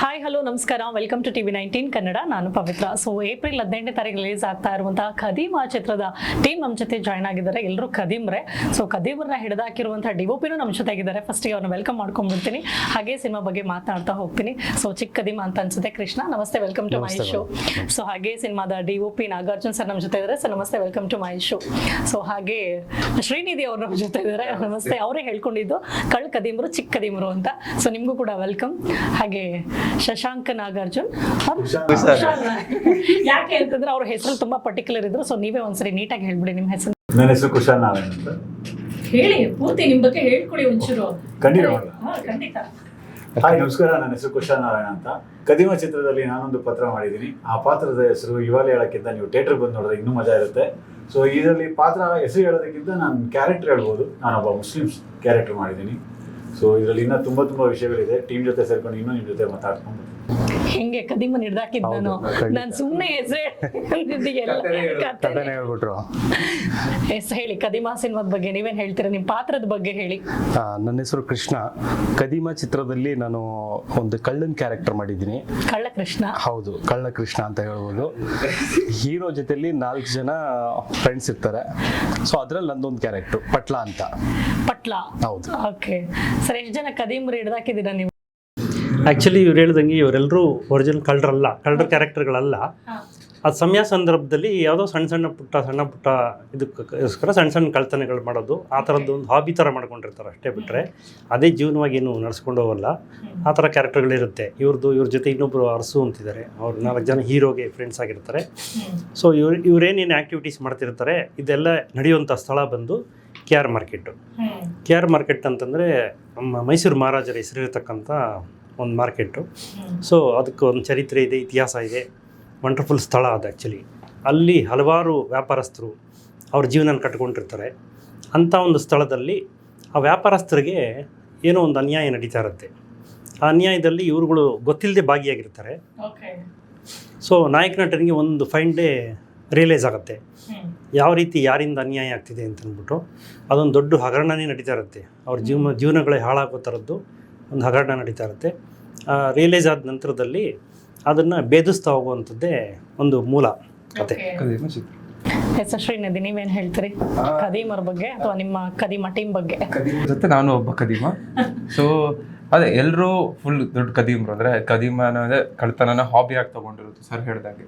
Ha! Hi hello ನಮಸ್ಕಾರ. Welcome to TV nineteen Kannada ನಾನು Pavithra. So April ಹದಿನೆಂಟನೇ ತಾರೀಕು ರಿಲೀಸ್ ಆಗ್ತಾ ಇರುವಂತಹ ಖದೀಮ್ ಆ ಚಿತ್ರದ ಟೀಮ್ ನಮ್ಮ ಜೊತೆ ಜಾಯ್ನ್ ಆಗಿದ್ದಾರೆ. ಎಲ್ಲರೂ ಖದೀಮ್ರೆ. ಸೊ ಖದೀಮ್ರನ್ನ ಹಿಡಿದಾಕಿರುವಂತಹ ಡಿಒಪಿನೂ ನಮ್ಮ ಜೊತೆಗಿದ್ದಾರೆ ಫಸ್ಟಿಗೆ ಅವ್ರನ್ನ ವೆಲ್ಕಮ್ ಮಾಡ್ಕೊಂಡ್ಬಿಡ್ತೀನಿ. ಹಾಗೆ ಸಿನಿಮಾ ಬಗ್ಗೆ ಮಾತನಾಡ್ತಾ ಹೋಗ್ತೀನಿ. ಸೊ ಚಿಕ್ಕ ಕದೀಮ ಅಂತ ಅನ್ಸುತ್ತೆ. ಕೃಷ್ಣ ನಮಸ್ತೆ. Welcome to my show so ಹಾಗೆ ಸಿನಿಮಾದ ಡಿಒಪಿ ನಾಗಾರ್ಜುನ್ ಸರ್ ನಮ್ಮ ಜೊತೆ ಇದ್ದಾರೆ. ಸೊ ನಮಸ್ತೆ. Welcome to my show so ಹಾಗೆ ಶ್ರೀನಿಧಿ ಅವ್ರು ನಮ್ಮ ಜೊತೆ ಇದ್ದಾರೆ. ನಮಸ್ತೆ. ಅವರೇ ಹೇಳ್ಕೊಂಡಿದ್ದು ಕಳ್ ಕದೀಮ್ರು ಚಿಕ್ಕ ಕದೀಮ್ರು ಅಂತ. ಸೊ ನಿಮಗೂ ಕೂಡ ವೆಲ್ಕಮ್ ಹಾಗೆ ಶಶಾಂಕ್ ನಾಗಾರ್ಜುನ್. ಯಾಕೆ ಅಂತಂದ್ರೆ ಅವ್ರ ಹೆಸರು ತುಂಬಾ ಪರ್ಟಿಕ್ಯುಲರ್ ಇದ್ರು ಸೊ ನೀವೇ ಒಂದ್ಸರಿ ನೀಟಾಗಿ ಹೇಳ್ಬಿಡಿ ನಿಮ್ಮ ಹೆಸರು. ನನ್ನ ಹೆಸರು ಕುಶಾಲ್ ನಾರಾಯಣ್ ಅಂತ. ಹೇಳಿ ಪೂರ್ತಿ ನಿಮ್ ಬಗ್ಗೆ ಹೇಳ್ಕೊಡಿ ಒಂಚೂರು. ಖಂಡಿತ. ಹಾಯ್ ನಮಸ್ಕಾರ ನನ್ನ ಹೆಸರು ಕುಶಾಲ್ ನಾರಾಯಣ ಅಂತ. ಕದಿಮ ಚಿತ್ರದಲ್ಲಿ ನಾನೊಂದು ಪಾತ್ರ ಮಾಡಿದ್ದೀನಿ. ಆ ಪಾತ್ರದ ಹೆಸರು ಇವಾಲೆ ಹೇಳೋಕ್ಕಿಂತ ನೀವು ಥಿಯೇಟರ್ ಬಂದು ನೋಡಿದ್ರೆ ಇನ್ನೂ ಮಜಾ ಇರುತ್ತೆ. ಸೊ ಇದರಲ್ಲಿ ಪಾತ್ರ ಹೆಸರು ಹೇಳೋದಕ್ಕಿಂತ ನಾನು ಕ್ಯಾರೆಕ್ಟರ್ ಹೇಳ್ಬೋದು. ನಾನೊಬ್ಬ ಮುಸ್ಲಿಮ್ಸ್ ಕ್ಯಾರೆಕ್ಟರ್ ಮಾಡಿದ್ದೀನಿ. ಸೊ ಇದರಲ್ಲಿ ಇನ್ನೂ ತುಂಬ ತುಂಬ ವಿಷಯಗಳಿದೆ. ಟೀಮ್ ಜೊತೆ ಸೇರ್ಕೊಂಡು ಇನ್ನೂ ನಿಮ್ಮ ಜೊತೆ ಮಾತಾಡ್ಕೊಂಡು. ಹೆಂಗೆ ಕದಿಮನ್ ಹಿಡ್ದಾಕಿದ್ ನಾನು. ನಾನು ಸುಮ್ಮನೆ ಹೇಳ್ಬಿಟ್ರು. ಎಸ್ ಹೇಳಿ ಕದಿಮಾ ಸಿನಿಮಾದ ಬಗ್ಗೆ ನೀವೇನ್ ಹೇಳ್ತೀರಾ? ನಿಮ್ ಪಾತ್ರದ ಬಗ್ಗೆ ಹೇಳಿ. ನನ್ನ ಹೆಸರು ಕೃಷ್ಣ. ಕದಿಮ ಚಿತ್ರದಲ್ಲಿ ನಾನು ಒಂದು ಕಳ್ಳನ್ ಕ್ಯಾರೆಕ್ಟರ್ ಮಾಡಿದ್ದೀನಿ. ಕಳ್ಳ ಕೃಷ್ಣ ಹೌದು ಕಳ್ಳ ಕೃಷ್ಣ ಅಂತ ಹೇಳ್ಬೋದು. ಹೀರೋ ಜೊತೆಲಿ ನಾಲ್ಕು ಜನ ಫ್ರೆಂಡ್ಸ್ ಇರ್ತಾರೆ. ಸೊ ಅದ್ರಲ್ಲಿ ನಂದೊಂದು ಕ್ಯಾರೆಕ್ಟರ್ ಪಟ್ಲಾ ಅಂತ. ಪಟ್ಲಾ. ಹೌದು. ಓಕೆ ಸರ್ ಎಷ್ಟು ಜನ ಕದೀಮ್ರಿ ಹಿಡ್ದಾಕಿದ್ದೀರಾ ನೀವು? ಆ್ಯಕ್ಚುಲಿ ಇವ್ರು ಹೇಳ್ದಂಗೆ ಇವರೆಲ್ಲರೂ ಒರಿಜಿನಲ್ ಕಳ್ಳರಲ್ಲ ಕಳ್ಳರ ಕ್ಯಾರೆಕ್ಟರ್ಗಳಲ್ಲ ಆ ಸಮಯ ಸಂದರ್ಭದಲ್ಲಿ ಯಾವುದೋ ಸಣ್ಣ ಸಣ್ಣ ಪುಟ್ಟ ಸಣ್ಣ ಪುಟ್ಟ ಇದಕ್ಕೋಸ್ಕರ ಸಣ್ಣ ಸಣ್ಣ ಕಳ್ತನೆಗಳು ಮಾಡೋದು ಆ ಥರದ್ದು ಒಂದು ಹಾಬಿ ಥರ ಮಾಡ್ಕೊಂಡಿರ್ತಾರೆ ಅಷ್ಟೇ ಬಿಟ್ಟರೆ ಅದೇ ಜೀವನವಾಗಿ ಏನು ನಡೆಸ್ಕೊಂಡು ಹೋಗಲ್ಲ. ಆ ಥರ ಕ್ಯಾರೆಕ್ಟರ್ಗಳಿರುತ್ತೆ ಇವ್ರದ್ದು ಇವ್ರ ಜೊತೆ ಇನ್ನೊಬ್ಬರು ಅರಸು ಅಂತಿದ್ದಾರೆ. ಅವ್ರು ನಾಲ್ಕು ಜನ ಹೀರೋಗೆ ಫ್ರೆಂಡ್ಸ್ ಆಗಿರ್ತಾರೆ. ಸೊ ಇವ್ರು ಇವ್ರೇನೇನು ಆ್ಯಕ್ಟಿವಿಟೀಸ್ ಮಾಡ್ತಿರ್ತಾರೆ ಇದೆಲ್ಲ ನಡೆಯುವಂಥ ಸ್ಥಳ ಬಂದು K R market K R market ಅಂತಂದರೆ ನಮ್ಮ ಮೈಸೂರು ಮಹಾರಾಜರ ಹೆಸರಿರ್ತಕ್ಕಂಥ ಒಂದು ಮಾರ್ಕೆಟು. ಸೊ ಅದಕ್ಕೆ ಒಂದು ಚರಿತ್ರೆ ಇದೆ ಇತಿಹಾಸ ಇದೆ. ವಂಡರ್ಫುಲ್ ಸ್ಥಳ ಅದು ಆ್ಯಕ್ಚುಲಿ ಅಲ್ಲಿ ಹಲವಾರು ವ್ಯಾಪಾರಸ್ಥರು ಅವ್ರ ಜೀವನ ಕಟ್ಕೊಂಡಿರ್ತಾರೆ. ಅಂಥ ಒಂದು ಸ್ಥಳದಲ್ಲಿ ಆ ವ್ಯಾಪಾರಸ್ಥರಿಗೆ ಏನೋ ಒಂದು ಅನ್ಯಾಯ ನಡೀತಾ ಇರುತ್ತೆ. ಆ ಅನ್ಯಾಯದಲ್ಲಿ ಇವರುಗಳು ಗೊತ್ತಿಲ್ಲದೆ ಭಾಗಿಯಾಗಿರ್ತಾರೆ. ಸೊ ನಾಯಕ ನಟನಿಗೆ ಒಂದು ಫೈನ್ ಡೇ ರಿಯಲೈಸ್ ಆಗುತ್ತೆ. ಯಾವ ರೀತಿ ಯಾರಿಂದ ಅನ್ಯಾಯ ಆಗ್ತಿದೆ ಅಂತ ಅಂದ್ಬಿಟ್ಟು ಅದೊಂದು ದೊಡ್ಡ ಹಗರಣನೇ ನಡೀತಾ ಇರುತ್ತೆ. ಅವ್ರ ಜೀವನ ಜೀವನಗಳೇ ಹಾಳಾಗೋ ಥರದ್ದು ಒಂದು ಹಗರಣ ನಡೀತಾ ಇರುತ್ತೆ. ರಿಯಲೈಸ್ ಆದ ನಂತರದಲ್ಲಿ ಅದನ್ನು ಭೇದಿಸ್ತಾ ಹೋಗುವಂಥದ್ದೇ ಒಂದು ಮೂಲ ಕತೆ. ಶ್ರೀ ಶ್ರೀನಿಧಿ ನೀವೇನು ಹೇಳ್ತೀರಿ? ಕದೀಮರ ಬಗ್ಗೆ ಅಥವಾ ನಿಮ್ಮ ಕದೀಮ ಟೀಮ್ ಬಗ್ಗೆ? ಕದೀಮ್ ಜೊತೆ ನಾನು ಒಬ್ಬ ಕದೀಮ ಸೊ ಅದೇ ಎಲ್ಲರೂ ಫುಲ್ ದೊಡ್ಡ ಕದೀಮ್ರು ಅಂದ್ರೆ ಕದೀಮ ಅಂದರೆ ಕಳ್ತನನ ಹಾಬಿ ಆಗಿ ತಗೊಂಡಿರೋದು ಸರ್ ಹೇಳ್ದಾಗೆ.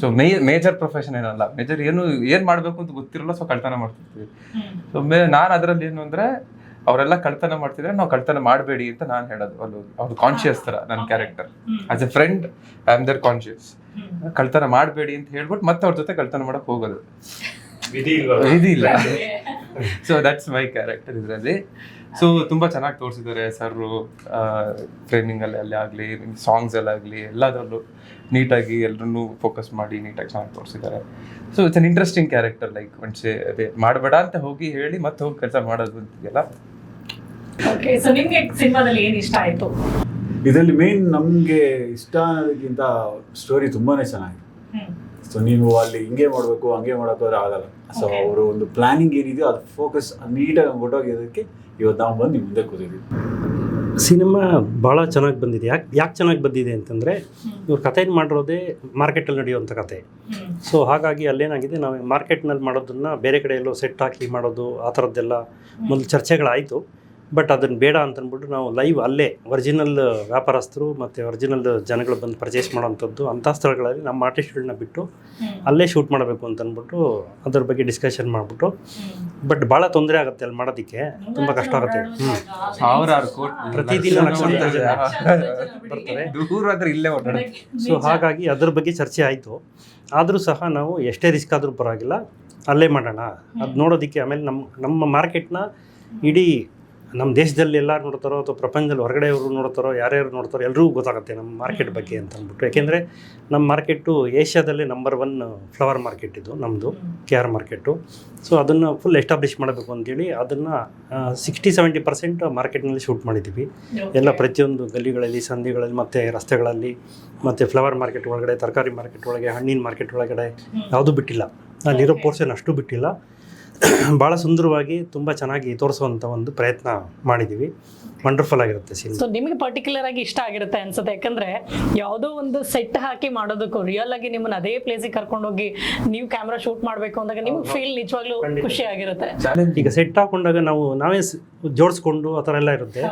ಸೊ ಮೇ ಮೇಜರ್ ಪ್ರೊಫೆಷನ್ ಏನಲ್ಲ. ಮೇಜರ್ ಏನು ಏನ್ ಮಾಡ್ಬೇಕು ಅಂತ ಗೊತ್ತಿರಲ್ಲ ಸೊ ಕಳ್ತನ ಮಾಡ್ತಿರ್ತೀವಿ. ಸೊ ಮೇ ನಾನು ಅದರಲ್ಲಿ ಏನು ಅಂದ್ರೆ ಅವರೆಲ್ಲ ಕಳ್ತನ ಮಾಡ್ತಿದ್ರೆ ನಾವು ಕಳ್ತನ ಮಾಡಬೇಡಿ ಅಂತ ನಾನು ಹೇಳೋದು. ಅಲ್ಲಿ ಅವ್ರ ಕಾನ್ಶಿಯಸ್ ತರ ನನ್ನ character as a friend I am the conscious ಕಳ್ತನ ಮಾಡಬೇಡಿ ಅಂತ ಹೇಳ್ಬಿಟ್ಟು ಮತ್ತೆ ಅವ್ರ ಜೊತೆ ಕಳ್ತನ ಮಾಡಕ್ ಹೋಗೋದು. ವಿಧಿ ಇಲ್ಲ. ಸೊ ದಟ್ಸ್ ಮೈ ಕ್ಯಾರೆಕ್ಟರ್ ಇದರಲ್ಲಿ. ಸೊ ತುಂಬಾ ಚೆನ್ನಾಗಿ ತೋರಿಸಿದ್ದಾರೆ ಸರ್ ಫ್ರೇಮಿಂಗ್ ಅಲ್ಲಿ ಅಲ್ಲಿ ಆಗಲಿ ಸಾಂಗ್ಸ್ ಎಲ್ಲ ಆಗಲಿ ಎಲ್ಲದರಲ್ಲೂ ನೀಟಾಗಿ ಎಲ್ಲರನ್ನೂ ಫೋಕಸ್ ಮಾಡಿ ನೀಟಾಗಿ ಚೆನ್ನಾಗಿ ತೋರಿಸಿದ್ದಾರೆ. So it's an interesting character like ಅದೇ ಮಾಡಬೇಡ ಅಂತ ಹೋಗಿ ಹೇಳಿ ಮತ್ತೆ ಹೋಗಿ ಕೆಲಸ ಮಾಡೋದು ಅಂತೀಯಲ್ಲ ಓಕೆ ಸೊ ನಿಮ್ಗೆ ಸಿನಿಮಾದಲ್ಲಿ ಏನು ಇಷ್ಟ ಆಯಿತು? ಇದರಲ್ಲಿ ಮೇನ್ ನಮಗೆ ಇಷ್ಟ ಅನ್ನೋದಕ್ಕಿಂತ ಸ್ಟೋರಿ ತುಂಬಾನೇ ಚೆನ್ನಾಗಿದೆ. ಸೊ ನೀವು ಅಲ್ಲಿ ಹಿಂಗೆ ಮಾಡಬೇಕು ಹಂಗೆ ಮಾಡೋಕ್ಕೋದ್ರೆ ಆಗಲ್ಲ. ಸೊ ಅವರು ಒಂದು ಪ್ಲಾನಿಂಗ್ ಏನಿದೆಯೋ ಅದು ಫೋಕಸ್ ನೀಟಾಗಿ ಹೊಟ್ಟೋಗಿದ್ದಕ್ಕೆ ಇವತ್ತು ನಾವು ಬಂದು ನಿಮ್ಮ ಮುಂದೆ ಕೂತಿದ್ದೀವಿ. ಸಿನಿಮಾ ಭಾಳ ಚೆನ್ನಾಗಿ ಬಂದಿದೆ. ಯಾಕೆ ಯಾಕೆ ಚೆನ್ನಾಗಿ ಬಂದಿದೆ ಅಂತಂದರೆ ಇವ್ರು ಕಥೆನ ಮಾಡಿರೋದೇ ಮಾರ್ಕೆಟಲ್ಲಿ ನಡೆಯುವಂಥ ಕತೆ ಸೊ ಹಾಗಾಗಿ ಅಲ್ಲೇನಾಗಿದೆ ನಾವು ಮಾರ್ಕೆಟ್ನಲ್ಲಿ ಮಾಡೋದನ್ನು ಬೇರೆ ಕಡೆ ಎಲ್ಲೋ ಸೆಟ್ ಹಾಕಿ ಮಾಡೋದು ಆ ಥರದ್ದೆಲ್ಲ ಮೊದಲು ಚರ್ಚೆಗಳಾಯಿತು. ಬಟ್ ಅದನ್ನು ಬೇಡ ಅಂತಂದ್ಬಿಟ್ಟು ನಾವು ಲೈವ್ ಅಲ್ಲೇ ಒರಿಜಿನಲ್ ವ್ಯಾಪಾರಸ್ಥರು ಮತ್ತು ಒರಿಜಿನಲ್ ಜನಗಳು ಬಂದು ಪರ್ಚೇಸ್ ಮಾಡೋವಂಥದ್ದು ಅಂಥ ಸ್ಥಳಗಳಲ್ಲಿ ನಮ್ಮ ಆರ್ಟಿಸ್ಟ್ಗಳನ್ನ ಬಿಟ್ಟು ಅಲ್ಲೇ ಶೂಟ್ ಮಾಡಬೇಕು ಅಂತ ಅಂದ್ಬಿಟ್ಟು ಅದ್ರ ಬಗ್ಗೆ ಡಿಸ್ಕಷನ್ ಮಾಡಿಬಿಟ್ಟು. ಬಟ್ ಭಾಳ ತೊಂದರೆ ಆಗುತ್ತೆ ಅಲ್ಲಿ ಮಾಡೋದಕ್ಕೆ. ತುಂಬ ಕಷ್ಟ ಆಗುತ್ತೆ. ಹ್ಞೂ ಸಾವಿರಾರು ಕೋಟಿ. ಪ್ರತಿದಿನ ಲಕ್ಷಾಂತರ ಜನ ಬರ್ತಾರೆ. ಇಲ್ಲೇ ಸೊ ಹಾಗಾಗಿ ಅದ್ರ ಬಗ್ಗೆ ಚರ್ಚೆ ಆಯಿತು. ಆದರೂ ಸಹ ನಾವು ಎಷ್ಟೇ ರಿಸ್ಕ್ ಆದರೂ ಪರವಾಗಿಲ್ಲ. ಅಲ್ಲೇ ಮಾಡೋಣ. ಅದು ನೋಡೋದಕ್ಕೆ ಆಮೇಲೆ ನಮ್ಮ ನಮ್ಮ ಮಾರ್ಕೆಟ್ನ ಇಡೀ ನಮ್ಮ ದೇಶದಲ್ಲಿ ಎಲ್ಲರೂ ನೋಡ್ತಾರೋ ಅಥವಾ ಪ್ರಪಂಚದಲ್ಲಿ ಹೊರಗಡೆಯವರು ನೋಡ್ತಾರೋ ಯಾರ್ಯಾರು ನೋಡ್ತಾರೋ ಎಲ್ರಿಗೂ ಗೊತ್ತಾಗುತ್ತೆ ನಮ್ಮ ಮಾರ್ಕೆಟ್ ಬಗ್ಗೆ ಅಂತ ಅಂದ್ಬಿಟ್ಟು. ಯಾಕೆಂದರೆ ನಮ್ಮ ಮಾರ್ಕೆಟು ಏಷ್ಯಾದಲ್ಲೇ ನಂಬರ್ ಒನ್ ಫ್ಲವರ್ ಮಾರ್ಕೆಟ್ ಇದು ನಮ್ಮದು ಕೆ ಆರ್ ಮಾರ್ಕೆಟು ಸೊ ಅದನ್ನು ಫುಲ್ ಎಸ್ಟಾಬ್ಲಿಷ್ ಮಾಡಬೇಕು ಅಂತೇಳಿ ಅದನ್ನು ಸಿಕ್ಸ್ಟಿ ಸೆವೆಂಟಿ ಪರ್ಸೆಂಟ್ ಮಾರ್ಕೆಟ್ನಲ್ಲಿ ಶೂಟ್ ಮಾಡಿದ್ದೀವಿ. ಎಲ್ಲ ಪ್ರತಿಯೊಂದು ಗಲ್ಲಿಗಳಲ್ಲಿ ಸಂಧಿಗಳಲ್ಲಿ ಮತ್ತು ರಸ್ತೆಗಳಲ್ಲಿ ಮತ್ತು ಫ್ಲವರ್ ಮಾರ್ಕೆಟ್ ಒಳಗಡೆ ತರಕಾರಿ ಮಾರ್ಕೆಟ್ ಒಳಗೆ ಹಣ್ಣಿನ ಮಾರ್ಕೆಟ್ ಒಳಗಡೆ ಯಾವುದೂ ಬಿಟ್ಟಿಲ್ಲ. ಅಲ್ಲಿರೋ ಪೋರ್ಷನ್ ಅಷ್ಟು ಬಿಟ್ಟಿಲ್ಲ. ಭಾಳ ಸುಂದರವಾಗಿ ತುಂಬ ಚೆನ್ನಾಗಿ ತೋರಿಸುವಂಥ ಒಂದು ಪ್ರಯತ್ನ ಮಾಡಿದ್ದೀವಿ ವಂಡರ್ಫುಲ್ ಆಗಿರುತ್ತೆ ಸಿನಿಮಾ ಸೊ ನಿಮಗೆ ಪರ್ಟಿಕ್ಯುಲರ್ ಆಗಿ ಇಷ್ಟ ಆಗಿರುತ್ತೆ ಅನ್ಸುತ್ತೆ. ಯಾಕಂದ್ರೆ ಯಾವುದೋ ಒಂದು ಸೆಟ್ ಹಾಕಿ ಮಾಡೋದಕ್ಕೂ ರಿಯಲ್ ಆಗಿ ನಿಮ್ಮನ್ನ ಅದೇ ಪ್ಲೇಸಿಗೆ ಕರ್ಕೊಂಡೋಗಿ ನೀವು ಕ್ಯಾಮ್ರಾ ಶೂಟ್ ಮಾಡಬೇಕು ಅಂದಾಗ ನಿಮ್ಗೆ ಫೀಲ್ ನಿಜವಾಗ್ಲೂ ಖುಷಿ ಆಗಿರುತ್ತೆ. ಈಗ ಸೆಟ್ ಹಾಕೊಂಡಾಗ ನಾವು ನಾವೇ ಜೋಡಿಸ್ಕೊಂಡು ಆ ಥರ ಎಲ್ಲ ಇರುತ್ತೆ.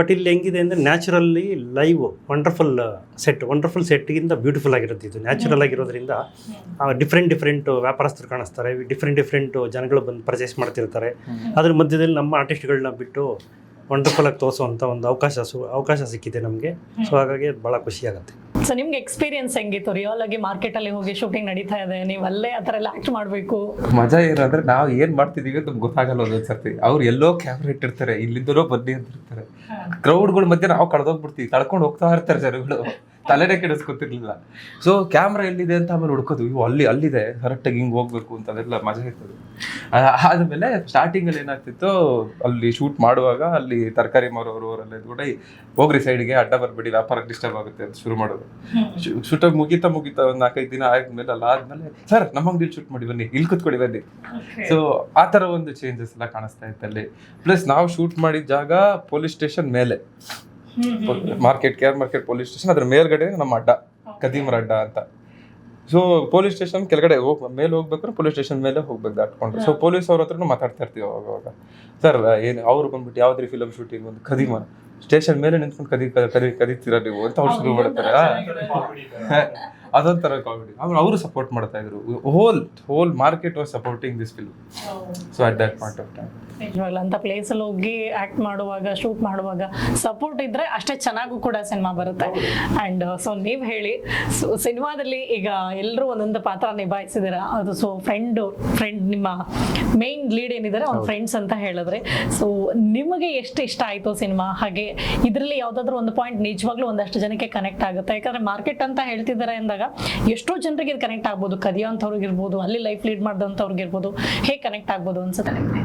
ಬಟ್ ಇಲ್ಲಿ ಹೆಂಗಿದೆ ಅಂದರೆ naturally live wonderful set wonderful ಸೆಟ್ಗಿಂತ beautiful ಆಗಿರುತ್ತೆ ಇದು. ನ್ಯಾಚುರಲ್ ಆಗಿರೋದ್ರಿಂದ ಡಿಫ್ರೆಂಟ್ ಡಿಫ್ರೆಂಟ್ ವ್ಯಾಪಾರಸ್ಥರು ಕಾಣಿಸ್ತಾರೆ. ಡಿಫ್ರೆಂಟ್ ಡಿಫ್ರೆಂಟ್ ಜನಗಳು ಬಂದು ಪರ್ಚೇಸ್ ಮಾಡ್ತಿರ್ತಾರೆ. ಅದ್ರ ಮಧ್ಯದಲ್ಲಿ ನಮ್ಮ ಆರ್ಟಿಸ್ಟ್ಗಳನ್ನ ಬಿಟ್ಟು ವಂಡರ್ಫುಲ್ ಆಗಿ ತೋರಿಸುವಂಥ ಒಂದು ಅವಕಾಶ ಸು ಅವಕಾಶ ಸಿಕ್ಕಿದೆ ನಮಗೆ. ಸೊ ಹಾಗಾಗಿ ಅದು ಭಾಳ ಖುಷಿ ಆಗುತ್ತೆ. ಸೊ ನಿಮ್ಗೆ ಎಕ್ಸ್ಪೀರಿಯನ್ಸ್ ಹೆಂಗಿತ್ತು? ರಿಯಲ್ ಆಗಿ ಮಾರ್ಕೆಟ್ ಅಲ್ಲಿ ಹೋಗಿ ಶೂಟಿಂಗ್ ನಡೀತಾ ಇದೆ. ನೀವು ಅಲ್ಲೇ ಆ ಥರ ಎಲ್ಲ ಆಕ್ಟ್ ಮಾಡಬೇಕು. ಮಜಾ ಏನಂದ್ರೆ ನಾವು ಏನ್ ಮಾಡ್ತಿದೀವಿ ಅಂತ ನಮ್ಗೆ ಗೊತ್ತಾಗಲ್ಲ ಒಂದೊಂದ್ ಸರ್ತಿ. ಅವ್ರು ಎಲ್ಲೋ ಕ್ಯಾಮ್ರಾ ಇಟ್ಟಿರ್ತಾರೆ ಇಲ್ಲಿಂದಲೋ ಬನ್ನಿ ಅಂತಿರ್ತಾರೆ. ಕ್ರೌಡ್ಗಳ ಮಧ್ಯೆ ನಾವು ಕಳೆದೋಗ್ಬಿಡ್ತೀವಿ ತಳ್ಕೊಂಡು ಹೋಗ್ತಾ ಇರ್ತಾರೆ ಜನಗಳು. ತಲೆನೇ ಕೆಡಿಸ್ಕೊತಿರ್ಲಿಲ್ಲ. ಸೊ ಕ್ಯಾಮ್ರಾ ಎಲ್ಲಿದೆ ಅಂತ ಆಮೇಲೆ ಹುಡ್ಕೋದು. ಇವು ಅಲ್ಲಿ ಅಲ್ಲಿದೆ. ಕರೆಕ್ಟಾಗಿ ಹಿಂಗೆ ಹೋಗ್ಬೇಕು ಅಂತ ಅದೆಲ್ಲ ಮಜಾ ಇರ್ತದೆ. ಆದಮೇಲೆ ಸ್ಟಾರ್ಟಿಂಗಲ್ಲಿ ಸ್ಟಾರ್ಟಿಂಗ್ ಅಲ್ಲಿ ಏನಾಗ್ತಿತ್ತು ಅಲ್ಲಿ ಶೂಟ್ ಮಾಡುವಾಗ ಅಲ್ಲಿ ತರಕಾರಿ ಮಾರೋರು ಅವರೆಲ್ಲ ಕೂಡ ಹೋಗ್ರಿ ಸೈಡ್ಗೆ ಅಡ್ಡ ಬರ್ಬೇಡಿ ವ್ಯಾಪಾರಕ್ಕೆ ಡಿಸ್ಟರ್ಬ್ ಆಗುತ್ತೆ ಅಂತ ಶುರು ಮಾಡೋದು. ಶೂಟ್ ಮುಗಿತಾ ಮುಗಿತಾ ಒಂದು ನಾಲ್ಕೈದು ದಿನ ಆದ್ಮೇಲೆ ಅಲ್ಲ ಆದ್ಮೇಲೆ ಸರ್ ನಮ್ಮ ಅಂಗಡಿ ಶೂಟ್ ಮಾಡಿ ಬನ್ನಿ ಇಲ್ಲಿ ಕುತ್ಕೊಡಿ ಬನ್ನಿ. ಸೊ ಆ ಥರ ಒಂದು ಚೇಂಜಸ್ ಎಲ್ಲ ಕಾಣಿಸ್ತಾ ಇತ್ತು ಅಲ್ಲಿ. ಪ್ಲಸ್ ನಾವು ಶೂಟ್ ಮಾಡಿದ ಜಾಗ ಪೊಲೀಸ್ ಸ್ಟೇಷನ್ ಮೇಲೆ. Market K R market police station ಅದ್ರ ಮೇಲ್ಗಡೆ ನಮ್ಮ ಅಡ್ಡ ಕದೀಮರ ಅಡ್ಡ ಅಂತ. ಸೊ ಪೊಲೀಸ್ ಸ್ಟೇಷನ್ ಕೆಳಗಡೆ ಹೋಗ್ ಮೇಲೆ ಹೋಗ್ಬೇಕಾದ್ರೆ ಪೊಲೀಸ್ ಸ್ಟೇಷನ್ ಮೇಲೆ ಹೋಗ್ಬೇಕು ದಾಟ್ಕೊಂಡು ಸೊ ಪೊಲೀಸ್ ಅವ್ರ ಹತ್ರನೂ ಮಾತಾಡ್ತಾ ಇರ್ತೀವಿ ಅವಾಗ ಸರ್ ಏನು ಅವ್ರು ಬಂದ್ಬಿಟ್ಟು ಯಾವ್ದ್ರಿ ಫಿಲಮ್ ಶೂಟಿಂಗ್ ಒಂದು ಕದೀಮ ಸ್ಟೇಷನ್ ಮೇಲೆ ನಿಂತ್ಕೊಂಡು ಕದಿ ಕದಿ ಕದೀತೀರ ನೀವು ಅಂತ ಅವ್ರು ಶುರು ಮಾಡ್ತಾರೆ. ಅದೊಂಥರ ಕಾಮಿಡಿ ಆಮೇಲೆ ಅವರು ಸಪೋರ್ಟ್ ಮಾಡ್ತಾ ಇದ್ರು. Whole whole market was supporting this film so at that point of time ನಿಜವಾಗ್ಲೂ ಅಂತ ಪ್ಲೇಸಲ್ಲಿ ಹೋಗಿ ಆಕ್ಟ್ ಮಾಡುವಾಗ ಶೂಟ್ ಮಾಡುವಾಗ ಸಪೋರ್ಟ್ ಇದ್ರೆ ಅಷ್ಟೇ ಚೆನ್ನಾಗೂ ಕೂಡ ಸಿನಿಮಾ ಬರುತ್ತೆ. ಅಂಡ್ ಸೊ ನೀವು ಹೇಳಿ ಸೊ ಸಿನಿಮಾದಲ್ಲಿ ಈಗ ಎಲ್ಲರೂ ಒಂದೊಂದು ಪಾತ್ರ ನಿಭಾಯಿಸಿದಿರ ಅದು ಸೊ ಫ್ರೆಂಡ್ ಫ್ರೆಂಡ್ ನಿಮ್ಮ ಮೇನ್ ಲೀಡ್ ಏನಿದ್ದಾರೆ ಅವ್ನ ಫ್ರೆಂಡ್ಸ್ ಅಂತ ಹೇಳಿದ್ರೆ. ಸೊ ನಿಮಗೆ ಎಷ್ಟು ಇಷ್ಟ ಆಯ್ತು ಸಿನಿಮಾ ಹಾಗೆ ಇದರಲ್ಲಿ ಯಾವ್ದಾದ್ರು ಒಂದು ಪಾಯಿಂಟ್ ನಿಜವಾಗ್ಲೂ ಒಂದಷ್ಟು ಜನಕ್ಕೆ ಕನೆಕ್ಟ್ ಆಗುತ್ತೆ. ಯಾಕಂದ್ರೆ ಮಾರ್ಕೆಟ್ ಅಂತ ಹೇಳ್ತಿದ್ದಾರೆ ಅಂದಾಗ ಎಷ್ಟೋ ಜನರಿಗೆ ಇದು ಕನೆಕ್ಟ್ ಆಗ್ಬೋದು. ಕದಿಯೋಂಥವ್ರಿಗಿರ್ಬೋದು ಅಲ್ಲಿ ಲೈಫ್ ಲೀಡ್ ಮಾಡಿದಂಥವ್ರಿಗಿರ್ಬೋದು ಹೇಗೆ ಕನೆಕ್ಟ್ ಆಗ್ಬೋದು ಅನ್ಸುತ್ತೆ ನಿಮಗೆ?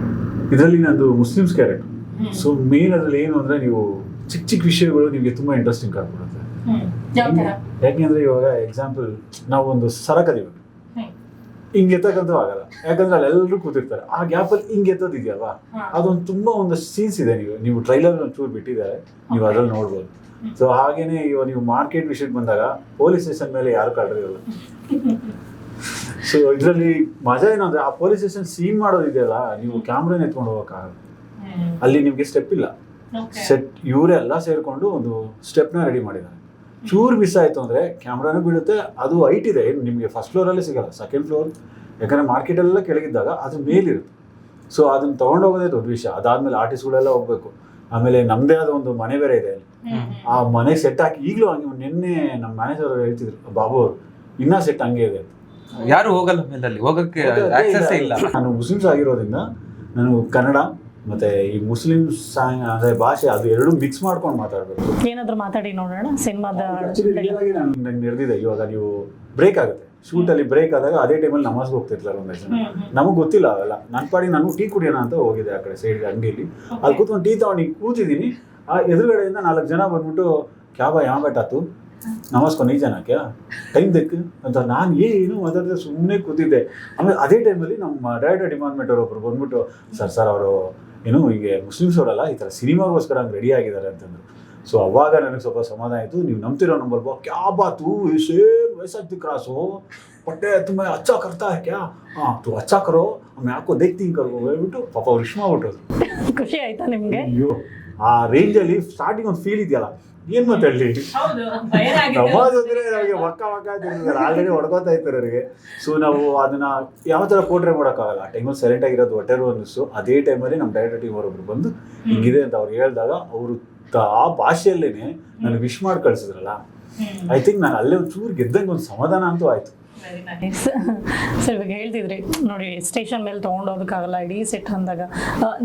ಇದರಲ್ಲಿ ನಾನು ಮುಸ್ಲಿಮ್ಸ್ ಕ್ಯಾರೆಕ್ಟರ್ ಸೊ ಮೇನ್ ಅದ್ರಲ್ಲಿ ಏನು ಅಂದ್ರೆ ನೀವು ಚಿಕ್ಕ ಚಿಕ್ಕ ವಿಷಯಗಳು ನಿಮಗೆ ತುಂಬಾ ಇಂಟ್ರೆಸ್ಟಿಂಗ್ ಆಗ್ಬಿಡುತ್ತೆ. ಯಾಕೆಂದ್ರೆ ಇವಾಗ ಎಕ್ಸಾಂಪಲ್ ನಾವು ಒಂದು ಸರ ಕದಿಬೇಕು. ಹಿಂಗ್ ಎತ್ತಕ್ಕಂತೂ ಆಗಲ್ಲ. ಯಾಕಂದ್ರೆ ಅಲ್ಲಿ ಎಲ್ಲರೂ ಕೂತಿರ್ತಾರೆ. ಆ ಗ್ಯಾಪ್ ಅಲ್ಲಿ ಹಿಂಗ್ ಎತ್ತದಿದೆಯಲ್ವಾ? ಅದೊಂದು ತುಂಬಾ ಒಂದು ಸೀನ್ಸ್ ಇದೆ ನೀವು. ನೀವು ಟ್ರೈಲರ್ ಒಂಚೂರು ಬಿಟ್ಟಿದ್ದಾರೆ. ನೀವು ಅದ್ರಲ್ಲಿ ನೋಡ್ಬೋದು. ಸೊ ಹಾಗೇನೆ ಇವಾಗ ನೀವು ಮಾರ್ಕೆಟ್ ವಿಷಯಕ್ಕೆ ಬಂದಾಗ ಪೊಲೀಸ್ ಸ್ಟೇಷನ್ ಮೇಲೆ ಯಾರು ಕಳ್ರಿರಲ್ಲ ಸೊ ಇದರಲ್ಲಿ ಮಜಾ ಏನು ಅಂದ್ರೆ ಆ ಪೊಲೀಸ್ ಸ್ಟೇಷನ್ ಸೀನ್ ಮಾಡೋದಿದೆಯಲ್ಲ ನೀವು ಕ್ಯಾಮ್ರಾನ ಎತ್ಕೊಂಡು ಹೋಗೋಕ್ಕಾಗಲ್ಲ ಅಲ್ಲಿ ನಿಮ್ಗೆ ಸ್ಟೆಪ್ ಇಲ್ಲ. ಸೆಟ್ ಇವರೆಲ್ಲ ಸೇರ್ಕೊಂಡು ಒಂದು ಸ್ಟೆಪ್ನ ರೆಡಿ ಮಾಡಿದ್ದಾರೆ. ಚೂರು ಮಿಸ್ ಆಯ್ತು ಅಂದ್ರೆ ಕ್ಯಾಮ್ರಾನು ಬೀಳುತ್ತೆ ಅದು ಹೈಟ್ ಇದೆ. ನಿಮಗೆ ಫಸ್ಟ್ ಅಲ್ಲಿ ಸಿಗಲ್ಲ ಸೆಕೆಂಡ್ ಫ್ಲೋರ್ ಯಾಕಂದ್ರೆ ಮಾರ್ಕೆಟ್ ಎಲ್ಲ ಕೆಳಗಿದ್ದಾಗ ಅದು ಮೇಲಿರುತ್ತೆ. ಸೊ ಅದನ್ನ ತಗೊಂಡೋಗೋದೇ ದೊಡ್ಡ ವಿಷಯ. ಅದಾದ್ಮೇಲೆ ಆರ್ಟಿಸ್ಟ್ಗಳೆಲ್ಲ ಹೋಗ್ಬೇಕು. ಆಮೇಲೆ ನಮ್ದೇ ಆದ ಒಂದು ಮನೆ ಬೇರೆ ಇದೆ ಅಲ್ಲಿ. ಆ ಮನೆ ಸೆಟ್ ಹಾಕಿ ಈಗಲೂ ಹಂಗೆ ನಿನ್ನೆ ನಮ್ಮ ಮ್ಯಾನೇಜರ್ ಹೇಳ್ತಿದ್ರು ಬಾಬು ಅವರು ಇನ್ನೂ ಸೆಟ್ ಹಂಗೆ ಇದೆ ಯಾರು ಹೋಗಲ್ಲ ಮೇಲಲ್ಲಿ? ಹೋಗಕ್ಕೆ ಆಕ್ಸೆಸ್ ಇಲ್ಲ. ನಾನು ಮುಸ್ಲಿಮ್ಸ್ ಆಗಿರೋದ್ರಿಂದ ನಾನು ಕನ್ನಡ ಮತ್ತೆ ಈ ಮುಸ್ಲಿಂ ಸಾಂಗ್ ಅಂದ್ರೆ ಭಾಷೆ ಅದು ಎರಡು ಮಿಕ್ಸ್ ಮಾಡ್ಕೊಂಡು ಮಾತಾಡ್ಬೇಕು. ಏನಾದ್ರು ಮಾತಾಡಿ ನೋಡೋಣ ಸಿನಿಮಾದ ನಡೆದಿದೆ ಇವಾಗ ನೀವು ಬ್ರೇಕ್ ಆಗುತ್ತೆ. ಶೂಟ್ ಅಲ್ಲಿ ಬ್ರೇಕ್ ಆದಾಗ ಅದೇ ಟೈಮಲ್ಲಿ ನಮಾಜ್ಗೆ ಹೋಗ್ತಿರ್ತಾರೆ ಒಂದೇ ಜನ. ನಮಗೆ ಗೊತ್ತಿಲ್ಲ ಅವೆಲ್ಲ. ನನ್ನ ಪಾಡಿ ನಾನು ಟೀ ಕುಡಿಯೋಣ ಅಂತ ಹೋಗಿದ್ದೆ ಆ ಕಡೆ ಸೈಡ್ ಅಂಗಡಿಯಲ್ಲಿ. ಅಲ್ಲಿ ಕೂತ್ಕೊಂಡು ಟೀ ತಗೊಂಡು ಕೂತಿದ್ದೀನಿ. ಆ ಎದುರುಗಡೆಯಿಂದ ನಾಲ್ಕು ಜನ ಬಂದ್ಬಿಟ್ಟು ಕ್ಯಾಬ ಯಾವ ಬೆಟ್ಟಾತು ನಮಸ್ಕೊ ನೀ ಜನ ಕ್ಯಾ? ಟೈಮ್ ದೆಕ್? ಅಂತ ನಾನು ಏನು ಮಾತಾಡಿದ್ರೆ ಸುಮ್ಮನೆ ಕೂತಿದ್ದೆ. ಆಮೇಲೆ ಅದೇ ಟೈಮಲ್ಲಿ ನಮ್ಮ ಡೈರೆಕ್ಟರ್ ಡಿಪಾರ್ಟ್ಮೆಂಟ್ ಅವರು ಒಬ್ರು ಬಂದ್ಬಿಟ್ಟು ಸರ್ ಸರ್ ಅವರು ಏನು ಹೀಗೆ ಮುಸ್ಲಿಮ್ಸ್ ಅವರಲ್ಲ ಈ ಥರ ಸಿನಿಮಾಗೋಸ್ಕರ ಹಂಗೆ ರೆಡಿ ಆಗಿದ್ದಾರೆ ಅಂತಂದರು. ಸೊ ಅವಾಗ ನನಗೆ ಸ್ವಲ್ಪ ಸಮಾಧಾನ ಆಯಿತು. ನೀವು ನಂಬ್ತಿರೋ ನಂಬರ್ ನಂಬಲ್ವಾ ಕ್ಯಾ ಬಾತು ಈ ಸೇಮ್ ವಯಸ್ಸಾಗ್ತಿ ಕ್ರಾಸು. ಬಟ್ಟೆ ತುಂಬ ಅಚ್ಚ ಕರ್ತಾ ಕ್ಯಾ? ಹಾಂ ತು ಅಚ್ಚ ಕರೋ. ಅವ್ನು ಯಾಕೋ ದೇಕ್ತೀನಿ ಕರ್ಕೋ. ಹೇಳ್ಬಿಟ್ಟು ಪಾಪ ಅವ್ರು ಇಷ್ಟ ಖುಷಿ ಆಯ್ತಾ ನಿಮಗೆ? ಅಯ್ಯೋ ಆ ರೇಂಜಲ್ಲಿ ಸ್ಟಾರ್ಟಿಂಗ್ ಒಂದು ಫೀಲ್ ಇದೆಯಲ್ಲ. ಏನ್ ಮಾತಾಡ್ಲಿ? ನಮಾಜ್ ಅಂದ್ರೆ ನಮಗೆ ವಕ್ಕ ಅಂತಿರ್ತಾರೆ ಆಲ್ರೆಡಿ ಹೊಡ್ಕೋತಾ ಇರ್ತಾರೆ ಅವರಿಗೆ. ಸೊ ನಾವು ಅದನ್ನ ಯಾವ ತರ ಪೋಟ್ರೆ ಮಾಡೋಕ್ಕಾಗಲ್ಲ. ಆ ಟೈಮಲ್ಲಿ ಸೈಲೆಂಟ್ ಆಗಿರೋದು ಹೊಟ್ಟೆ ಅನ್ನಿಸ್ತು. ಅದೇ ಟೈಮಲ್ಲಿ ನಮ್ಮ ಡೈರೆಕ್ಟರ್ ಟೀಮ್ ಅವರೊಬ್ರು ಬಂದು ಹಿಂಗಿದೆ ಅಂತ ಅವ್ರು ಹೇಳಿದಾಗ ಅವರು ಆ ಭಾಷೆಯಲ್ಲೇನೆ ನನಗೆ ವಿಶ್ ಮಾಡಿ ಕಳ್ಸಿದ್ರಲ್ಲ ಐ ಥಿಂಕ್ ನಾನು ಅಲ್ಲೇ ಒಂದು ಚೂರ್ ಗೆದ್ದಂಗೆ ಒಂದು ಸಮಾಧಾನ ಅಂತೂ ಆಯ್ತು. ಸರ್ ಇವಾಗ ಹೇಳ್ತಿದ್ರಿ ನೋಡಿ ಸ್ಟೇಷನ್ ಮೇಲೆ ತೊಗೊಂಡೋದಕ್ಕಾಗಲ್ಲ ಇಡೀ ಸೆಟ್ ಅಂದಾಗ.